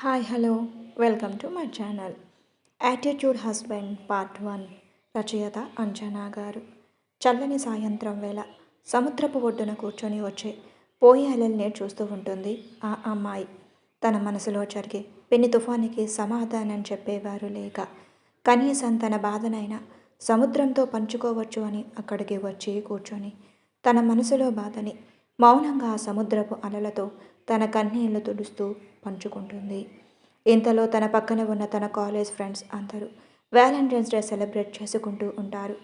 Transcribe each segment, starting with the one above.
Hi hello welcome to my channel attitude husband part one రచయిత అంజనా గారు. చల్లని సాయంత్రం వేళ సముద్రపు ఒడ్డున కూర్చొని వచ్చే పోయి అలల్ని చూస్తూ ఉంటుంది ఆ అమ్మాయి. తన మనసులో జరిగే పెన్ని తుఫానికి సమాధానం చెప్పేవారు లేక కనీసం తన బాధనైనా సముద్రంతో పంచుకోవచ్చు అని అక్కడికి వచ్చి కూర్చొని తన మనసులో బాధని మౌనంగా ఆ సముద్రపు అలలతో తన కన్నీళ్ళు తుడుస్తూ పంచుకుంటుంది. ఇంతలో తన పక్కన ఉన్న తన కాలేజ్ ఫ్రెండ్స్ అందరూ వ్యాలంటైన్స్ డే సెలబ్రేట్ చేసుకుంటూ ఉంటారు.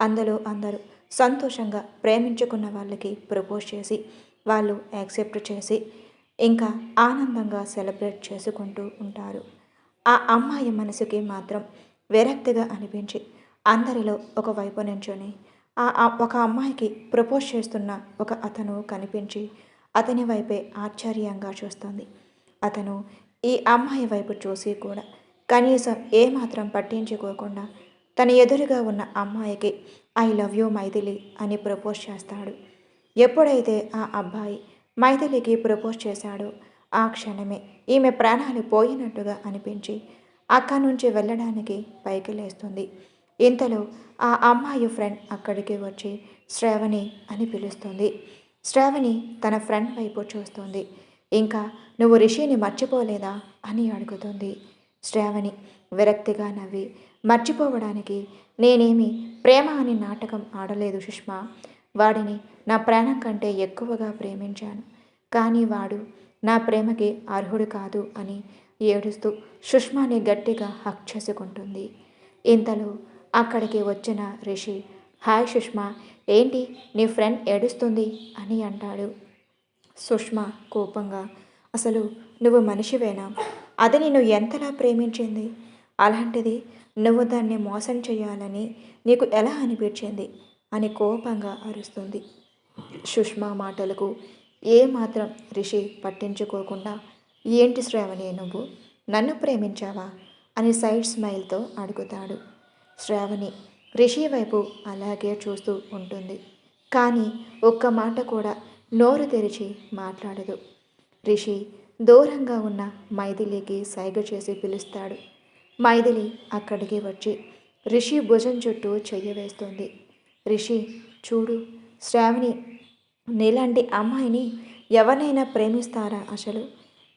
అందులో అందరూ సంతోషంగా ప్రేమించుకున్న వాళ్ళకి ప్రపోజ్ చేసి వాళ్ళు యాక్సెప్ట్ చేసి ఇంకా ఆనందంగా సెలబ్రేట్ చేసుకుంటూ ఉంటారు. ఆ అమ్మాయి మనసుకి మాత్రం విరక్తిగా అనిపించి అందరిలో ఒక వైపు నుంచొని ఆ ఆ- ఒక అమ్మాయికి ప్రపోజ్ చేస్తున్న ఒక అతను కనిపించి అతని వైపే ఆశ్చర్యంగా చూస్తుంది. అతను ఈ అమ్మాయి వైపు చూసి కూడా కనీసం ఏమాత్రం పట్టించుకోకుండా తన ఎదురుగా ఉన్న అమ్మాయికి ఐ లవ్ యూ మైథిలి అని ప్రపోజ్ చేస్తాడు. ఎప్పుడైతే ఆ అబ్బాయి మైథిలికి ప్రపోజ్ చేశాడో ఆ క్షణమే ఈమె ప్రాణాలు పోయినట్టుగా అనిపించి అక్కడి నుంచి వెళ్ళడానికి పైకి లేస్తుంది. ఇంతలో ఆ అమ్మాయి ఫ్రెండ్ అక్కడికి వచ్చి శ్రావణి అని పిలుస్తుంది. శ్రావణి తన ఫ్రెండ్ వైపు చూస్తుంది. ఇంకా నువ్వు రిషిని మర్చిపోలేదా? అని అడుగుతుంది. శ్రావణి విరక్తిగా నవ్వి మర్చిపోవడానికి నేనేమి ప్రేమ అని నాటకం ఆడలేదు సుష్మా. వాడిని నా ప్రాణం కంటే ఎక్కువగా ప్రేమించాను. కానీ వాడు నా ప్రేమకి అర్హుడు కాదు అని ఏడుస్తూ సుష్మాని గట్టిగా హక్ చేసుకుంటుంది. ఇంతలో అక్కడికి వచ్చిన రిషి హాయ్ సుష్మా ఏంటి? నీ ఫ్రెండ్ ఏడుస్తుంది అని అంటాడు. సుష్మా కోపంగా అసలు నువ్వు మనిషివేనా? అది నిన్ను ఎంతలా ప్రేమించింది? అలాంటిది నువ్వు దాన్ని మోసం చేయాలని నీకు ఎలా అనిపించింది? అని కోపంగా అరుస్తుంది. సుష్మా మాటలకు ఏమాత్రం రిషి పట్టించుకోకుండా ఏంటి శ్రావణి నువ్వు? నన్ను ప్రేమించావా? అని సైడ్ స్మైల్తో అడుగుతాడు. శ్రావణి రిషి వైపు అలాగే చూస్తూ ఉంటుంది. కానీ ఒక్క మాట కూడా నోరు తెరిచి మాట్లాడదు. రిషి దూరంగా ఉన్న మైథిలికి సైగ చేసి పిలుస్తాడు. మైథిలి అక్కడికి వచ్చి రిషి భుజం చుట్టూ చెయ్యి వేస్తుంది. రిషి చూడు శ్రావణి నీలాంటి అమ్మాయిని ఎవరినైనా ప్రేమిస్తారా అసలు?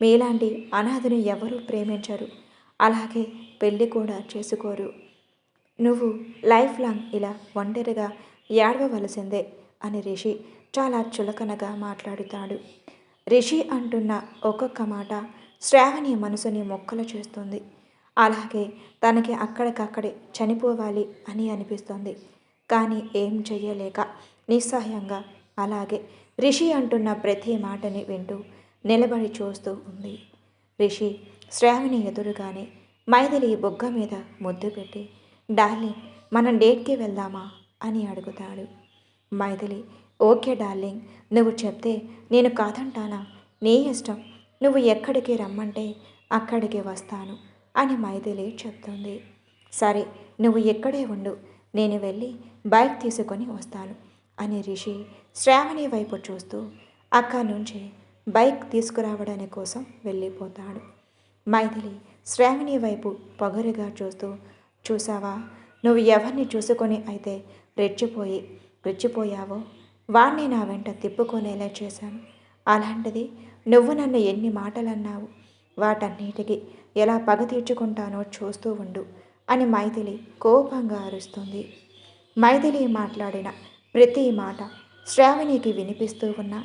మీలాంటి అనాథని ఎవరు ప్రేమించరు? అలాగే పెళ్ళి కూడా చేసుకోరు. నువ్వు లైఫ్ లాంగ్ ఇలా ఒంటరిగా ఏడవవలసిందే అని రిషి చాలా చులకనగా మాట్లాడుతాడు. రిషి అంటున్న ఒక్కొక్క మాట శ్రావణి మనసుని మొక్కలు చేస్తుంది. అలాగే తనకి అక్కడికక్కడే చనిపోవాలి అని అనిపిస్తుంది. కానీ ఏం చెయ్యలేక నిస్సహాయంగా అలాగే రిషి అంటున్న ప్రతి మాటని వింటూ నిలబడి చూస్తూ ఉంది. రిషి శ్రావణి ఎదురుగానే మైథిలి బొగ్గ మీద ముద్దు పెట్టి డార్లింగ్ మనం డేట్కి వెళ్దామా? అని అడుగుతాడు. మైథిలి ఓకే డార్లింగ్ నువ్వు చెప్తే నేను కాదంటానా? నీ ఇష్టం నువ్వు ఎక్కడికి రమ్మంటే అక్కడికి వస్తాను అని మైథిలి చెప్తుంది. సరే నువ్వు ఇక్కడే ఉండు నేను వెళ్ళి బైక్ తీసుకొని వస్తాను అని రిషి శ్రావణి వైపు చూస్తూ అక్కడి నుంచి బైక్ తీసుకురావడానికి కోసం వెళ్ళిపోతాడు. మైథిలి శ్రావణి వైపు పొగరుగా చూస్తూ చూసావా నువ్వు ఎవరిని చూసుకొని అయితే రెచ్చిపోయి రెచ్చిపోయావో? వాణ్ణి నా వెంట తిప్పుకొనేలా చేశాను అలాంటిది నువ్వు నన్ను ఎన్ని మాటలు అన్నావు వాటన్నిటికీ ఎలా పగ తీర్చుకుంటానో చూస్తూ ఉండు అని మైథిలి కోపంగా అరుస్తుంది. మైథిలి మాట్లాడిన ప్రతి మాట శ్రావణికి వినిపిస్తూ ఉన్నా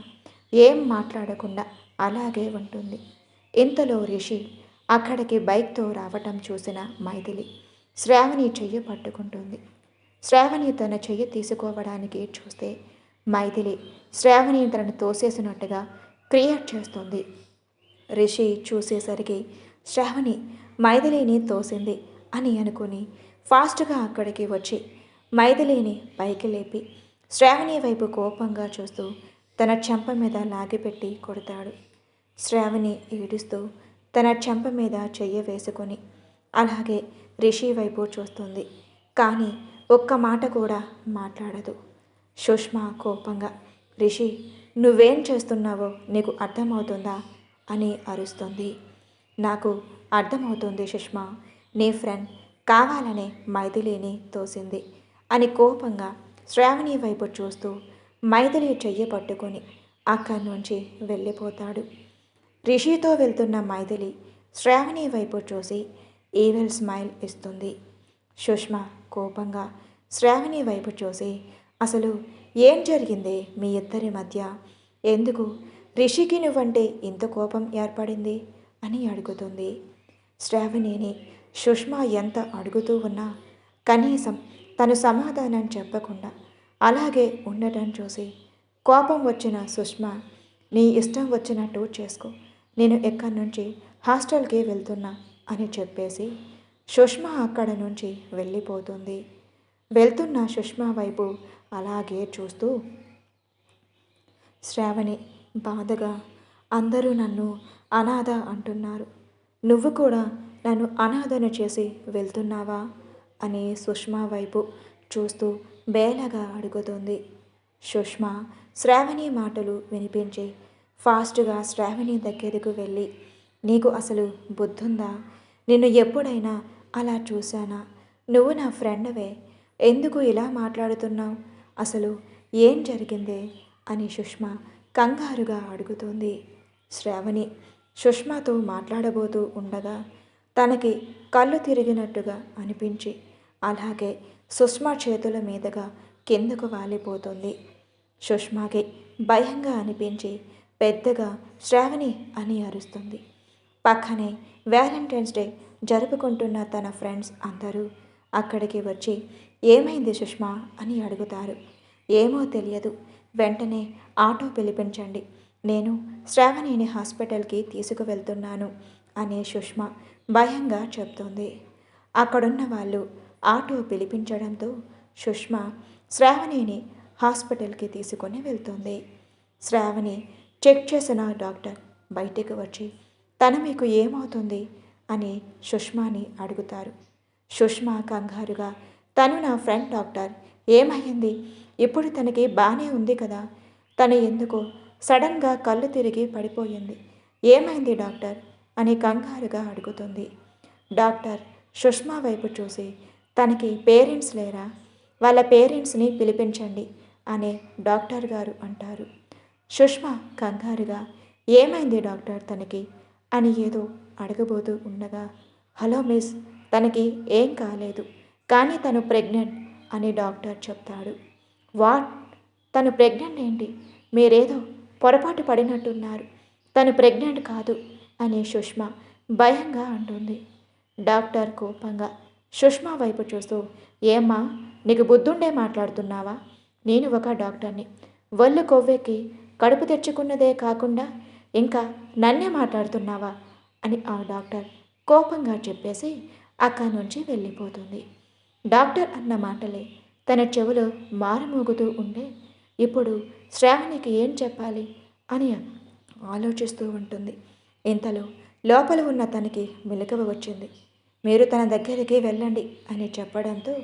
ఏం మాట్లాడకుండా అలాగే ఉంటుంది. ఇంతలో రిషి అక్కడికి బైక్తో రావటం చూసిన మైథిలి శ్రావణి చెయ్యి పట్టుకుంటుంది. శ్రావణి తన చెయ్యి తీసుకోవడానికి చూస్తే మైథిలి శ్రావణి తనను తోసేసినట్టుగా క్రియేట్ చేస్తుంది. రిషి చూసేసరికి శ్రావణి మైథిలిని తోసింది అని అనుకుని ఫాస్ట్గా అక్కడికి వచ్చి మైథిలిని పైకి లేపి శ్రావణి వైపు కోపంగా చూస్తూ తన చెంప మీద లాగిపెట్టి కొడతాడు. శ్రావణి ఏడుస్తూ తన చెంప మీద చెయ్యి వేసుకొని అలాగే రిషి వైపు చూస్తుంది. కానీ ఒక్క మాట కూడా మాట్లాడదు. సుష్మా కోపంగా రిషి నువ్వేం చేస్తున్నావో నీకు అర్థమవుతుందా? అని అరుస్తుంది. నాకు అర్థమవుతుంది సుష్మా నీ ఫ్రెండ్ కావాలనే మైథిలిని తోసింది అని కోపంగా శ్రావణి వైపు చూస్తూ మైథిలి చెయ్యి పట్టుకొని అక్కడి నుంచి వెళ్ళిపోతాడు. రిషితో వెళ్తున్న మైథిలి శ్రావణి వైపు చూసి ఈవెల్ స్మైల్ ఇస్తుంది. సుష్మ కోపంగా శ్రావణి వైపు చూసి అసలు ఏం జరిగింది మీ ఇద్దరి మధ్య? ఎందుకు? రిషికి నువ్వంటే ఇంత కోపం ఏర్పడింది? అని అడుగుతుంది. శ్రావణిని సుష్మ ఎంత అడుగుతూ ఉన్నా కనీసం తను సమాధానం చెప్పకుండా అలాగే ఉండటం చూసి కోపం వచ్చిన సుష్మ నీ ఇష్టం వచ్చినట్టు చేసుకో. నేను ఎక్కడి నుంచి హాస్టల్కి వెళ్తున్నా. అని చెప్పేసి సుష్మ అక్కడ నుంచి వెళ్ళిపోతుంది. వెళ్తున్న సుష్మ వైపు అలాగే చూస్తూ శ్రావణి బాధగా అందరూ నన్ను అనాథ అంటున్నారు. నువ్వు కూడా నన్ను అనాథను చేసి వెళ్తున్నావా? అని సుష్మా వైపు చూస్తూ బేలగా అడుగుతుంది. సుష్మ శ్రావణి మాటలు వినిపించి ఫాస్ట్గా శ్రావణి దగ్గరకు వెళ్ళి నీకు అసలు బుద్ధుందా? నిన్ను ఎప్పుడైనా అలా చూశానా? నువ్వు నా ఫ్రెండ్వే. ఎందుకు ఇలా మాట్లాడుతున్నావు? అసలు ఏం జరిగిందే? అని సుష్మ కంగారుగా అడుగుతోంది. శ్రావణి సుష్మతో మాట్లాడబోతూ ఉండగా తనకి కళ్ళు తిరిగినట్టుగా అనిపించి అలాగే సుష్మ చేతుల మీదుగా కిందకు వాలిపోతుంది. సుష్మాకి భయంగా అనిపించి పెద్దగా శ్రావణి అని అరుస్తుంది. పక్కనే వ్యాలంటైన్స్ డే జరుపుకుంటున్న తన ఫ్రెండ్స్ అందరూ అక్కడికి వచ్చి ఏమైంది సుష్మా? అని అడుగుతారు. ఏమో తెలియదు. వెంటనే ఆటో పిలిపించండి. నేను శ్రావణిని హాస్పిటల్కి తీసుకువెళ్తున్నాను అని సుష్మా భయంగా చెప్తుంది. అక్కడున్న వాళ్ళు ఆటో పిలిపించడంతో సుష్మా శ్రావణిని హాస్పిటల్కి తీసుకొని వెళ్తుంది. శ్రావణి చెక్ చేసిన డాక్టర్ బయటికి వచ్చి తన మీకు ఏమవుతుంది? అని సుష్మాని అడుగుతారు. సుష్మా కంగారుగా తను నా ఫ్రెండ్ డాక్టర్. ఏమయ్యింది? ఇప్పుడు తనకి బాగానే ఉంది కదా? తను ఎందుకు సడన్గా కళ్ళు తిరిగి పడిపోయింది. ఏమైంది డాక్టర్? అని కంగారుగా అడుగుతుంది. డాక్టర్ సుష్మా వైపు చూసి తనకి పేరెంట్స్ లేరా? వాళ్ళ పేరెంట్స్ని పిలిపించండి అనే డాక్టర్ గారు అంటారు. సుష్మా కంగారుగా ఏమైంది డాక్టర్ తనకి? అని ఏదో అడగబోతూ ఉండగా హలో మిస్ తనకి ఏం కాలేదు. కానీ తను ప్రెగ్నెంట్ అని డాక్టర్ చెప్తాడు. వాట్? తను ప్రెగ్నెంట్ ఏంటి? మీరేదో పొరపాటు పడినట్టున్నారు. తను ప్రెగ్నెంట్ కాదు అని సుష్మా భయంగా అంటుంది. డాక్టర్ కోపంగా సుష్మా వైపు చూస్తూ ఏమ్మా నీకు బుద్ధుండే మాట్లాడుతున్నావా? నేను ఒక డాక్టర్ని. ఒళ్ళు కొవ్వెక్కి కడుపు తెచ్చుకున్నదే కాకుండా ఇంకా నన్నే మాట్లాడుతున్నావా? అని ఆ డాక్టర్ కోపంగా చెప్పేసి అక్కడి నుంచి వెళ్ళిపోతుంది. డాక్టర్ అన్న మాటలే తన చెవులో మారుమోగుతూ ఉండే ఇప్పుడు శ్రావణికి ఏం చెప్పాలి? అని ఆలోచిస్తూ ఉంటుంది. ఇంతలో లోపల ఉన్న తనకి మెలకువ వచ్చింది. మీరు తన దగ్గరికి వెళ్ళండి అని చెప్పడంతో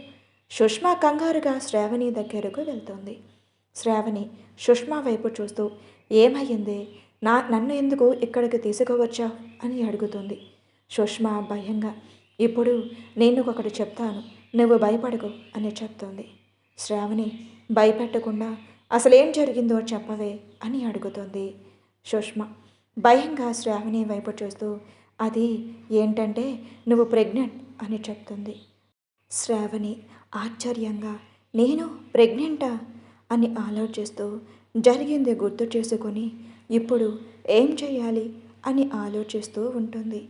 సుష్మా కంగారుగా శ్రావణి దగ్గరకు వెళ్తుంది. శ్రావణి సుష్మా వైపు చూస్తూ ఏమయ్యింది? నా నన్ను ఎందుకు ఇక్కడికి తీసుకువచ్చావు అని అడుగుతుంది. సుష్మా భయంగా ఇప్పుడు నేను ఒకటి చెప్తాను నువ్వు భయపడకు అని చెప్తుంది. శ్రావణి భయపెట్టకుండా అసలేం జరిగిందో చెప్పవే అని అడుగుతుంది సుష్మ. భయంగా శ్రావణి వైపు చూస్తూ అది ఏంటంటే నువ్వు ప్రెగ్నెంట్ అని చెప్తుంది. శ్రావణి ఆశ్చర్యంగా నేను ప్రెగ్నెంటా? అని ఆలోచిస్తూ జరిగింది గుర్తు చేసుకొని ఇప్పుడు ఏం చేయాలి అని ఆలోచిస్తూ ఉంటుంది.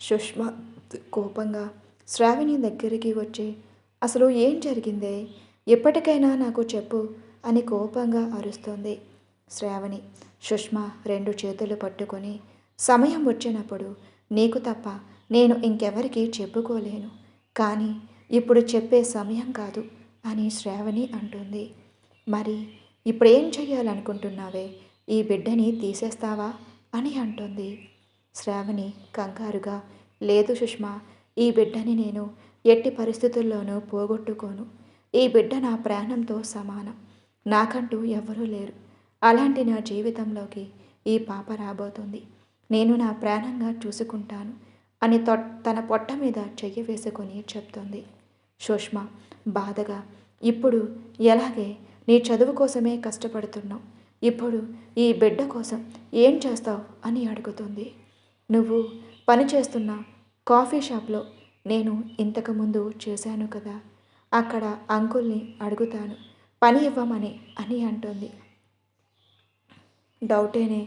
సుష్మ కోపంగా శ్రావణి దగ్గరికి వచ్చి అసలు ఏం జరిగిందే? ఎప్పటికైనా నాకు చెప్పు అని కోపంగా అరుస్తుంది శ్రావణి. సుష్మ రెండు చేతులు పట్టుకొని సమయం వచ్చినప్పుడు నీకు తప్ప నేను ఇంకెవరికీ చెప్పుకోలేను. కానీ ఇప్పుడు చెప్పే సమయం కాదు అని శ్రావణి అంటుంది. మరి ఇప్పుడు ఏం ఈ బిడ్డని తీసేస్తావా? అని అంటుంది. శ్రావణి కంగారుగా లేదు సుష్మా ఈ బిడ్డని నేను ఎట్టి పరిస్థితుల్లోనూ పోగొట్టుకోను. ఈ బిడ్డ నా ప్రాణంతో సమానం. నాకంటూ ఎవరూ లేరు. అలాంటి నా జీవితంలోకి ఈ పాప రాబోతుంది. నేను నా ప్రాణంగా చూసుకుంటాను అని తొ తన పొట్ట మీద చెయ్యి వేసుకొని చెప్తుంది. సుష్మ బాధగా ఇప్పుడు ఎలాగే నీ చదువు కోసమే కష్టపడుతున్నావు? ఇప్పుడు ఈ బిడ్డ కోసం ఏం చేస్తావు అని అడుగుతుంది. నువ్వు పని చేస్తున్న కాఫీ షాప్లో నేను ఇంతకుముందు చేశాను కదా అక్కడ అంకుల్ని అడుగుతాను పని ఇవ్వమని అని అంటుంది. డౌటేనే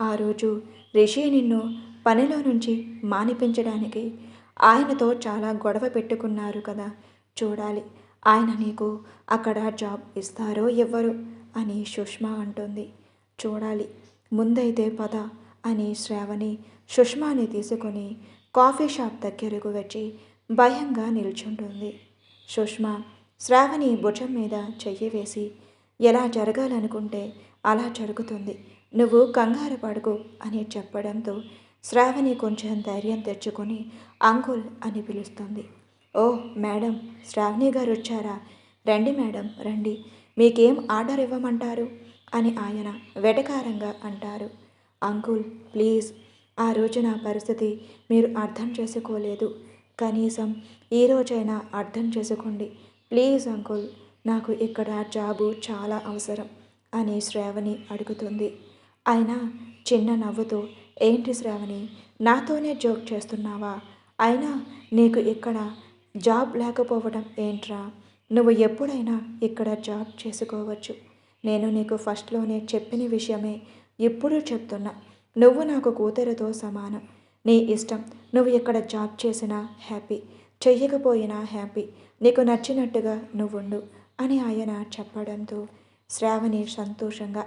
ఆ రోజు రిషి నిన్ను పనిలో నుంచి మానిపించడానికి ఆయనతో చాలా గొడవ పెట్టుకున్నారు కదా చూడాలి ఆయన నీకు అక్కడ జాబ్ ఇస్తారో ఇవ్వరు అని సుష్మా అంటుంది. చూడాలి. ముందైతే పద అని శ్రావణి సుష్మాని తీసుకొని కాఫీ షాప్ దగ్గరకు వచ్చి భయంగా నిల్చుంటుంది. సుష్మా శ్రావణి భుజం మీద చెయ్యి వేసి ఎలా జరగాలనుకుంటే అలా జరుగుతుంది. నువ్వు కంగారు పడుకు అని చెప్పడంతో శ్రావణి కొంచెం ధైర్యం తెచ్చుకొని అంకుల్ అని పిలుస్తుంది. ఓ మేడం శ్రావణి గారు వచ్చారా రండి మేడం రండి. మీకేం ఆర్డర్ ఇవ్వమంటారు? అని ఆయన వెటకారంగా అంటారు. అంకుల్ ప్లీజ్ ఆ రోజు నా పరిస్థితి మీరు అర్థం చేసుకోలేదు. కనీసం ఈ రోజైనా అర్థం చేసుకోండి. ప్లీజ్ అంకుల్ నాకు ఇక్కడ జాబు చాలా అవసరం అని శ్రావణి అడుగుతుంది. అయినా చిన్న నవ్వుతో ఏంటి శ్రావణి నాతోనే జోక్ చేస్తున్నావా? అయినా నీకు ఇక్కడ జాబ్ లేకపోవడం ఏంట్రా? నువ్వు ఎప్పుడైనా ఇక్కడ జాబ్ చేసుకోవచ్చు. నేను నీకు ఫస్ట్లోనే చెప్పిన విషయమే ఇప్పుడు చెప్తున్నా. నువ్వు నాకు కూతురుతో సమానం. నీ ఇష్టం. నువ్వు ఇక్కడ జాబ్ చేసినా హ్యాపీ. చెయ్యకపోయినా హ్యాపీ. నీకు నచ్చినట్టుగా నువ్వుండు అని ఆయన చెప్పడంతో శ్రావణి సంతోషంగా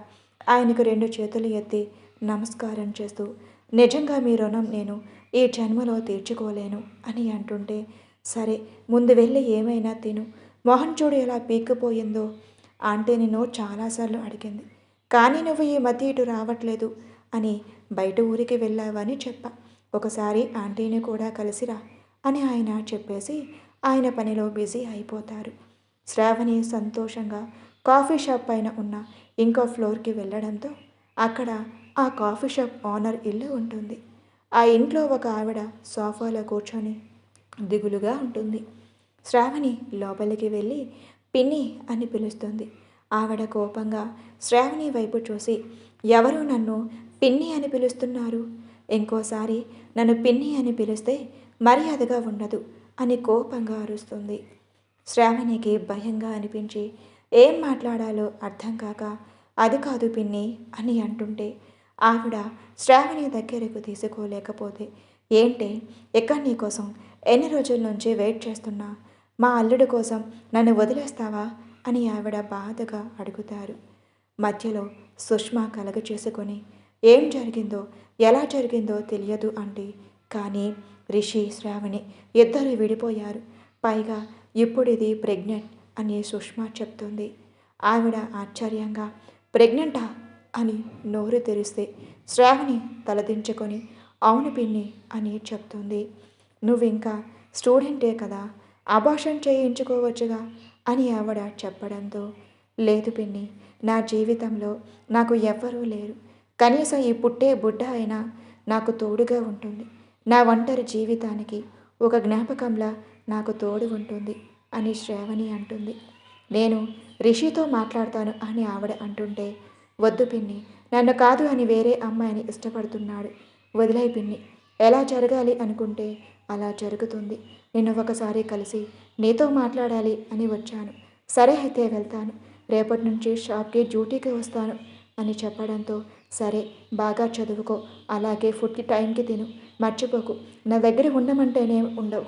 ఆయనకు రెండు చేతులు ఎత్తి నమస్కారం చేస్తూ నిజంగా మీ రుణం నేను ఈ జన్మలో తీర్చుకోలేను అని అంటుంటే సరే ముందు వెళ్ళి ఏమైనా తిను. మోహన్ చూడు ఎలా పీక్కుపోయిందో ఆంటీ నిన్ను చాలాసార్లు అడిగింది. కానీ నువ్వు ఈ మధ్య ఇటు రావట్లేదు అని బయట ఊరికి వెళ్ళావని చెప్పా. ఒకసారి ఆంటీని కూడా కలిసిరా అని ఆయన చెప్పేసి ఆయన పనిలో బిజీ అయిపోతారు. శ్రావణి సంతోషంగా కాఫీ షాప్ పైన ఉన్న ఇంకో ఫ్లోర్కి వెళ్ళడంతో అక్కడ ఆ కాఫీ షాప్ ఓనర్ ఇల్లు ఉంటుంది. ఆ ఇంట్లో ఒక ఆవిడ సోఫాలో కూర్చొని దిగులుగా ఉంటుంది. శ్రావణి లోపలికి వెళ్ళి పిన్ని అని పిలుస్తుంది. ఆవిడ కోపంగా శ్రావణి వైపు చూసి ఎవరు నన్ను పిన్ని అని పిలుస్తున్నారు? ఇంకోసారి నన్ను పిన్ని అని పిలిస్తే మర్యాదగా ఉండదు అని కోపంగా అరుస్తుంది. శ్రావణికి భయంగా అనిపించి ఏం మాట్లాడాలో అర్థం కాక అది కాదు పిన్ని అని అంటుంటే ఆవిడ శ్రావణి దగ్గరకు తీసుకోలేకపోతే ఏంటి ఎక్కడ నీ కోసం ఎన్ని రోజుల నుంచి వెయిట్ చేస్తున్నా? మా అల్లుడు కోసం నన్ను వదిలేస్తావా? అని ఆవిడ బాధగా అడుగుతారు. మధ్యలో సుష్మా కలగ చేసుకొని ఏం జరిగిందో ఎలా జరిగిందో తెలియదు అంటే కానీ రిషి శ్రావణి ఇద్దరు విడిపోయారు. పైగా ఇప్పుడు ఇది ప్రెగ్నెంట్ అని సుష్మా చెప్తుంది. ఆవిడ ఆశ్చర్యంగా ప్రెగ్నెంటా? అని నోరు తెరిస్తే శ్రావణి తలదించుకొని అవును పిన్ని అని చెప్తుంది. నువ్వింకా స్టూడెంటే కదా అబాషన్ చేయించుకోవచ్చుగా? అని ఆవిడ చెప్పడంతో లేదు పిన్ని నా జీవితంలో నాకు ఎవ్వరూ లేరు. కనీసం ఈ పుట్టే బుడ్డ అయినా నాకు తోడుగా ఉంటుంది. నా ఒంటరి జీవితానికి ఒక జ్ఞాపకంలా నాకు తోడు ఉంటుంది అని శ్రావణి అంటుంది. నేను రిషితో మాట్లాడతాను అని ఆవిడ అంటుంటే వద్దు పిన్ని నన్ను కాదు అని వేరే అమ్మాయిని ఇష్టపడుతున్నాడు. వదిలే పిన్ని ఎలా జరగాలి అనుకుంటే అలా జరుగుతుంది. నిన్ను ఒకసారి కలిసి నీతో మాట్లాడాలి అని వచ్చాను. సరే అయితే వెళ్తాను. రేపటి నుంచి షాప్కి డ్యూటీకి వస్తాను అని చెప్పడంతో సరే బాగా చదువుకో. అలాగే ఫుడ్కి టైంకి తిను. మర్చిపోకు. నా దగ్గర ఉండమంటేనే ఉండవు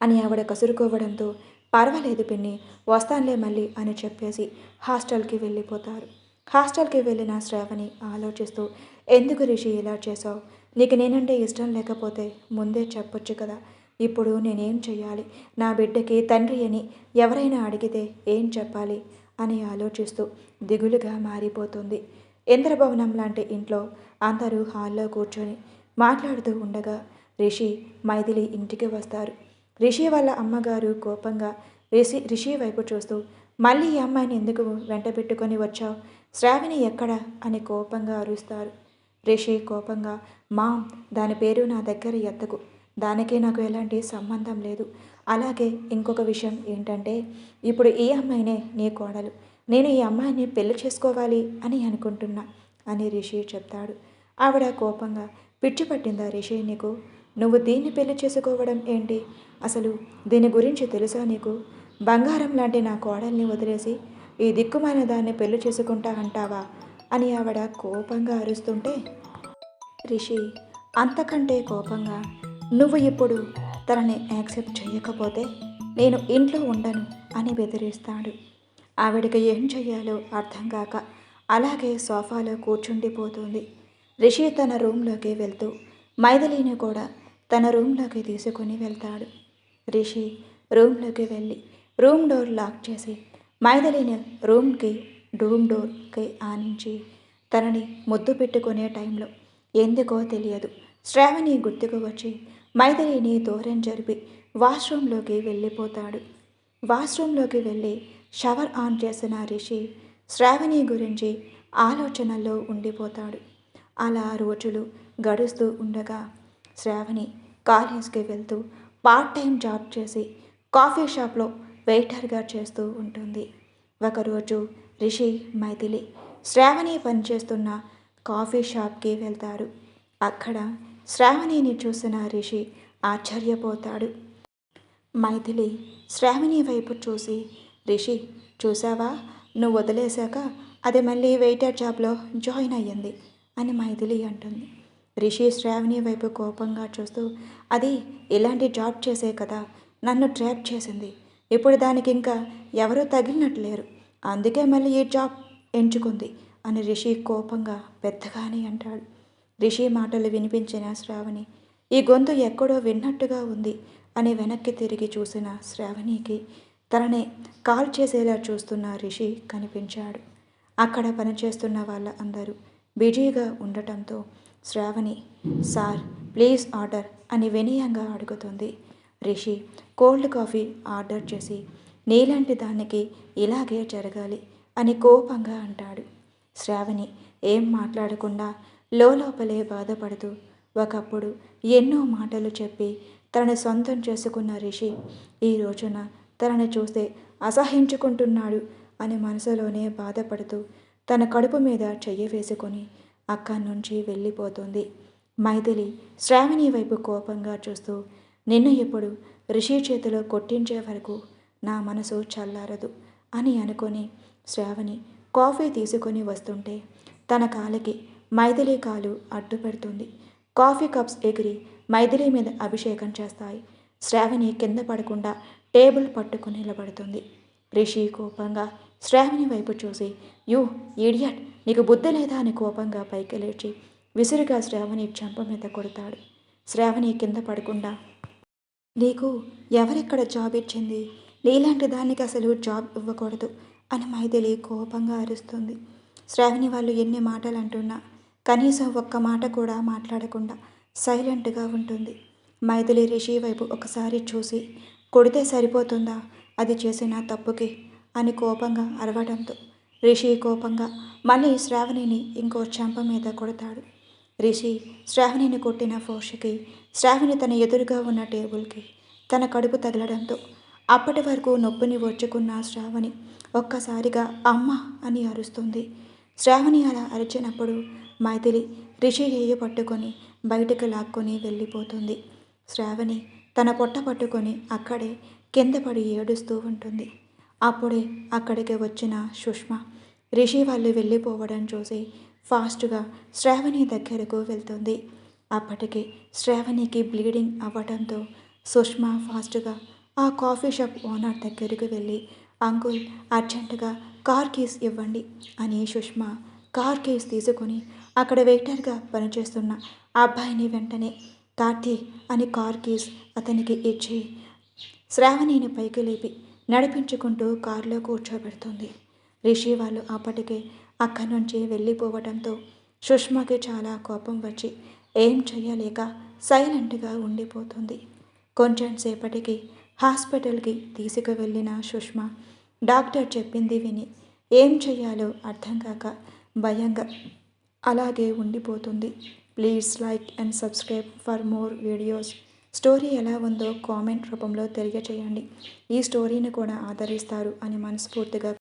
అని ఆవిడ కసురుకోవడంతో పర్వాలేదు పిన్ని వస్తానులే మళ్ళీ అని చెప్పేసి హాస్టల్కి వెళ్ళిపోతారు. హాస్టల్కి వెళ్ళిన శ్రావణి ఆలోచిస్తూ ఎందుకు రిషి ఇలా చేసావు నీకు నేనంటే ఇష్టం లేకపోతే ముందే చెప్పొచ్చు కదా. ఇప్పుడు నేనేం చెయ్యాలి? నా బిడ్డకి తండ్రి అని ఎవరైనా అడిగితే ఏం చెప్పాలి? అని ఆలోచిస్తూ దిగులుగా మారిపోతుంది. ఇంద్రభవనం లాంటి ఇంట్లో అందరూ హాల్లో కూర్చొని మాట్లాడుతూ ఉండగా రిషి మైథిలి ఇంటికి వస్తారు. రిషి వాళ్ళ అమ్మగారు కోపంగా రిషి రిషి వైపు చూస్తూ మళ్ళీ ఈ అమ్మాయిని ఎందుకు వెంట పెట్టుకొని వచ్చావు? శ్రావణి ఎక్కడ? అని కోపంగా అరుస్తారు. రిషి కోపంగా మా దాని పేరు నా దగ్గర ఎత్తకు దానికి నాకు ఎలాంటి సంబంధం లేదు. అలాగే ఇంకొక విషయం ఏంటంటే ఇప్పుడు ఈ అమ్మాయినే నీ కోడలు. నేను ఈ అమ్మాయిని పెళ్ళి చేసుకోవాలి అని అనుకుంటున్నా అని రిషి చెప్తాడు. ఆవిడ కోపంగా పిచ్చి పట్టిందా రిషి నీకు? నువ్వు దీన్ని పెళ్ళి చేసుకోవడం ఏంటి? అసలు దీని గురించి తెలుసా నీకు? బంగారం లాంటి నా కోడల్ని వదిలేసి ఈ దిక్కుమైన దాన్ని పెళ్ళి చేసుకుంటా అంటావా? అని ఆవిడ కోపంగా అరుస్తుంటే రిషి అంతకంటే కోపంగా నువ్వు ఇప్పుడు తనని యాక్సెప్ట్ చేయకపోతే నేను ఇంట్లో ఉండను అని బెదిరిస్తాడు. ఆవిడకి ఏం చెయ్యాలో అర్థం కాక అలాగే సోఫాలో కూర్చుండిపోతుంది. రిషి తన రూమ్లోకి వెళ్తూ మైథిలిని కూడా తన రూమ్లోకి తీసుకొని వెళ్తాడు. రిషి రూమ్లోకి వెళ్ళి రూమ్ డోర్ లాక్ చేసి మైథిలిని రూమ్కి డూమ్ డోర్కి ఆనించి తనని ముద్దు పెట్టుకునే టైంలో ఎందుకో తెలియదు. శ్రావణి గుర్తుకు వచ్చి మైథిలిని దూరం జరిపి వాష్రూమ్లోకి వెళ్ళిపోతాడు. వాష్రూమ్లోకి వెళ్ళి షవర్ ఆన్ చేసిన రిషి శ్రావణి గురించి ఆలోచనల్లో ఉండిపోతాడు. అలా రోజులు గడుస్తూ ఉండగా శ్రావణి కాలేజ్కి వెళ్తూ పార్ట్ టైం జాబ్ చేసి కాఫీ షాప్లో వెయిటర్గా చేస్తూ ఉంటుంది. ఒకరోజు రిషి మైథిలి శ్రావణి పనిచేస్తున్న కాఫీ షాప్కి వెళ్తారు. అక్కడ శ్రావణిని చూసిన రిషి ఆశ్చర్యపోతాడు. మైథిలి శ్రావణి వైపు చూసి రిషి చూసావా? నువ్వు వదిలేశాక అది మళ్ళీ వెయిటర్ జాబ్లో జాయిన్ అయ్యింది అని మైథిలి అంటుంది. రిషి శ్రావణి వైపు కోపంగా చూస్తూ అది ఇలాంటి జాబ్ చేసే కదా నన్ను ట్రాప్ చేసింది. ఇప్పుడు దానికి ఇంకా ఎవరూ తగిలినట్లేరు. అందుకే మళ్ళీ ఈ జాబ్ ఎంచుకుంది అని రిషి కోపంగా పెద్దగానే అంటాడు. రిషి మాటలు వినిపించిన శ్రావణి ఈ గొంతు ఎక్కడో విన్నట్టుగా ఉంది అని వెనక్కి తిరిగి చూసిన శ్రావణికి తననే కాల్ చేసేలా చూస్తున్న రిషి కనిపించాడు. అక్కడ పనిచేస్తున్న వాళ్ళ అందరూ బిజీగా ఉండటంతో శ్రావణి సార్ ప్లీజ్ ఆర్డర్ అని వినయంగా అడుగుతుంది. రిషి కోల్డ్ కాఫీ ఆర్డర్ చేసి నీలాంటి దానికి ఇలాగే జరగాలి అని కోపంగా అంటాడు. శ్రావణి ఏం మాట్లాడకుండా లోపలే బాధపడుతూ ఒకప్పుడు ఎన్నో మాటలు చెప్పి తనను సొంతం చేసుకున్న రిషి ఈ రోజున తనను చూస్తే అసహించుకుంటున్నాడు అని మనసులోనే బాధపడుతూ తన కడుపు మీద చెయ్యి వేసుకొని అక్కడి నుంచి వెళ్ళిపోతుంది. మైథిలి శ్రావణి వైపు కోపంగా చూస్తూ నిన్ను ఇప్పుడు రిషి చేతిలో కొట్టించే వరకు నా మనసు చల్లారదు. అని అనుకొని శ్రావణి కాఫీ తీసుకొని వస్తుంటే తన కాలకి మైథిలి కాలు అడ్డు పెడుతుంది కాఫీ కప్స్ ఎగిరి మైథిలి మీద అభిషేకం చేస్తాయి. శ్రావణి కింద పడకుండా టేబుల్ పట్టుకుని నిలబడుతుంది. రిషి కోపంగా శ్రావణి వైపు చూసి యూ ఈడియట్ నీకు బుద్ధి లేదా అని కోపంగా పైకి లేచి విసురుగా శ్రావణి చెంప మీద కొడతాడు. శ్రావణి కింద పడకుండా నీకు ఎవరెక్కడ జాబ్ ఇచ్చింది? నీలాంటి దానికి అసలు జాబ్ ఇవ్వకూడదు అని మైథిలి కోపంగా అరుస్తుంది. శ్రావణి వాళ్ళు ఎన్ని మాటలు అంటున్నా కనీసం ఒక్క మాట కూడా మాట్లాడకుండా సైలెంట్గా ఉంటుంది. మైథిలి రిషి వైపు ఒకసారి చూసి కొడితే సరిపోతుందా? అది చేసిన తప్పుకి? అని కోపంగా అరవడంతో. రిషి కోపంగా మళ్ళీ శ్రావణిని ఇంకో చెంప మీద కొడతాడు. రిషి శ్రావణిని కొట్టిన ఫోర్షకి శ్రావణి తన ఎదురుగా ఉన్న టేబుల్కి తన కడుపు తగలడంతో అప్పటి వరకు నొప్పిని ఓర్చుకున్న శ్రావణి ఒక్కసారిగా అమ్మ అని అరుస్తుంది. శ్రావణి అలా అరిచినప్పుడు మైథిలి రిషి హేయ పట్టుకొని బయటకు లాక్కొని వెళ్ళిపోతుంది. శ్రావణి తన పొట్ట పట్టుకొని అక్కడే కింద పడి ఏడుస్తూ ఉంటుంది. అప్పుడే అక్కడికి వచ్చిన సుష్మ రిషి వాళ్ళు వెళ్ళిపోవడం చూసి ఫాస్ట్గా శ్రావణి దగ్గరకు వెళ్తుంది. అప్పటికి శ్రావణికి బ్లీడింగ్ అవ్వడంతో సుష్మ ఫాస్ట్గా ఆ కాఫీ షాప్ ఓనర్ దగ్గరికి వెళ్ళి అంకుల్ అర్జెంటుగా కార్ కీస్ ఇవ్వండి అని సుష్మ కార్ కీస్ తీసుకొని అక్కడ వెయిటర్గా పనిచేస్తున్న అబ్బాయిని వెంటనే కార్తీ అని కార్ కీస్ అతనికి ఇచ్చి శ్రావణిని పైకి లేపి నడిపించుకుంటూ కారులో కూర్చోబెడుతుంది. రిషి వాళ్ళు అప్పటికే అక్కడి నుంచి వెళ్ళిపోవడంతో సుష్మకి చాలా కోపం వచ్చి ఏం చేయలేక సైలెంట్గా ఉండిపోతుంది. కొంచెం సేపటికి హాస్పిటల్కి తీసుకువెళ్ళిన సుష్మ డాక్టర్ చెప్పింది విని ఏం చేయాలో అర్థం కాక భయంగా అలాగే ఉండిపోతుంది. Please like and subscribe for more videos. Story ఎలా ఉందో కామెంట్ రూపంలో తెలియచేయండి. ఈ స్టోరీని కూడా ఆదరిస్తారు అని మనస్ఫూర్తిగా